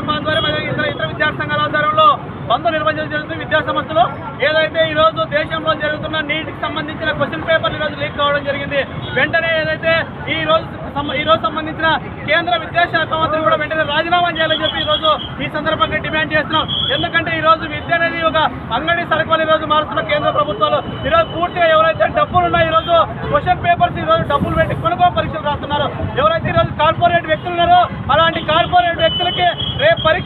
SFI ఆధ్వర్యం ఇతర ఇతర విద్యార్థి సంఘాల ఆధ్వర్యంలో బంద్ నిర్వహించడం జరుగుతుంది విద్యాసంస్థలు ఏదైతే ఈ రోజు దేశంలో జరుగుతున్న నీటికి సంబంధించిన క్వశ్చన్ పేపర్లు ఈ రోజు లీక్ కావడం జరిగింది వెంటనే ఏదైతే ఈ రోజు ఈ రోజు సంబంధించిన కేంద్ర విద్యాశాఖ మంత్రి కూడా వెంటనే రాజీనామా చేయాలని చెప్పి ఈరోజు ఈ సందర్భంగా డిమాండ్ చేస్తున్నాం ఎందుకంటే ఈ రోజు విద్య అనేది ఒక అంగడి సరుకులు రోజు మారుతున్న కేంద్ర ప్రభుత్వాలు ఈ రోజు పూర్తిగా ఎవరైతే డబ్బులు ఉన్నాయో ఈరోజు క్వశ్చన్ పేపర్స్ ఈ రోజు డబ్బులు పెట్టి కొనుగోలు పరీక్షలు రాస్తున్నారు ఎవరైతే ఈ రోజు కార్పొరేట్ వ్యక్తులు ఉన్నారో అలాంటి కార్పొరేట్ వ్యక్తులకి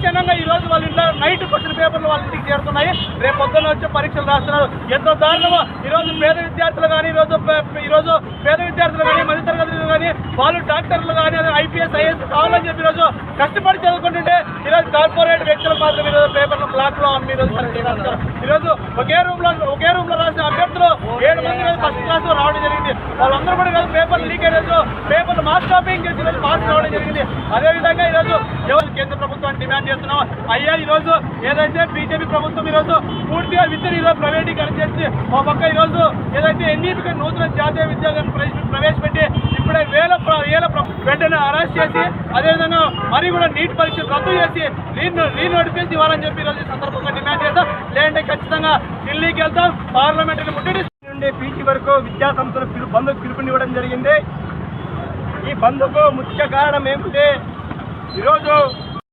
రేపు ఈ రోజు వాళ్ళ ఇంట్లో నైట్ క్వశ్చన్ పేపర్లు వాళ్ళ ఇంటికి చేరుతున్నాయి రేపు పొద్దున్న వచ్చి పరీక్షలు రాస్తున్నారు ఎంతో దారుణమో ఈ రోజు పేద విద్యార్థులు కానీ ఈ రోజు ఈ రోజు పేద విద్యార్థులు కానీ మధ్య తరగతులు కానీ వాళ్ళు డాక్టర్లు కానీ ఐపీఎస్ ఐఎస్ కావాలని చెప్పి ఈరోజు రోజు కష్టపడి చదువుకుంటుంటే ఈ రోజు కార్పొరేట్ వ్యక్తులు మాత్రం ఈరోజు పేపర్లు బ్లాక్లో అమ్మి రోజు రాస్తారు ఈరోజు ఒకే రూమ్లో ఒకే రూమ్లో రాసిన అభ్యర్థులు ఏడు మంది ఫస్ట్ క్లాస్ రావడం జరిగింది. వాళ్ళందరూ కూడా ఈరోజు పేపర్లు లీక్ అయిన రోజు పేపర్లు మాస్ కాపింగ్ చేసి ఈరోజు మాస్ రావడం జరిగింది. అదే విధంగా ఈ రోజు ఎవరు కేంద్ర ప్రభుత్వాన్ని డిమాండ్ చేస్తున్నాం అయ్యా ఈరోజు రోజు ఏదైతే బీజేపీ ప్రభుత్వం ఈ రోజు పూర్తిగా విద్యను ఈరోజు ప్రైవేటీకరణ చేసి ఒక పక్క ఈ రోజు ఏదైతే ఎన్ఈపీ నూతన జాతీయ విద్యాలను ప్రవేశపెట్టి ఇప్పుడే వేల వేల వెంటనే అరెస్ట్ చేసి అదేవిధంగా మరి కూడా నీట్ పరీక్షలు రద్దు చేసి రీన్ రీనోటిఫికేషన్ ఇవ్వాలని చెప్పి ఈరోజు సందర్భంగా డిమాండ్ చేస్తాం లేదంటే ఖచ్చితంగా ఢిల్లీకి వెళ్తాం పార్లమెంట్ ముట్టడి వరకు విద్యా సంస్థలు పిలు బంధుకు పిలుపునివ్వడం జరిగింది. ఈ బంధుకు ముఖ్య కారణం ఏమిటంటే ఈరోజు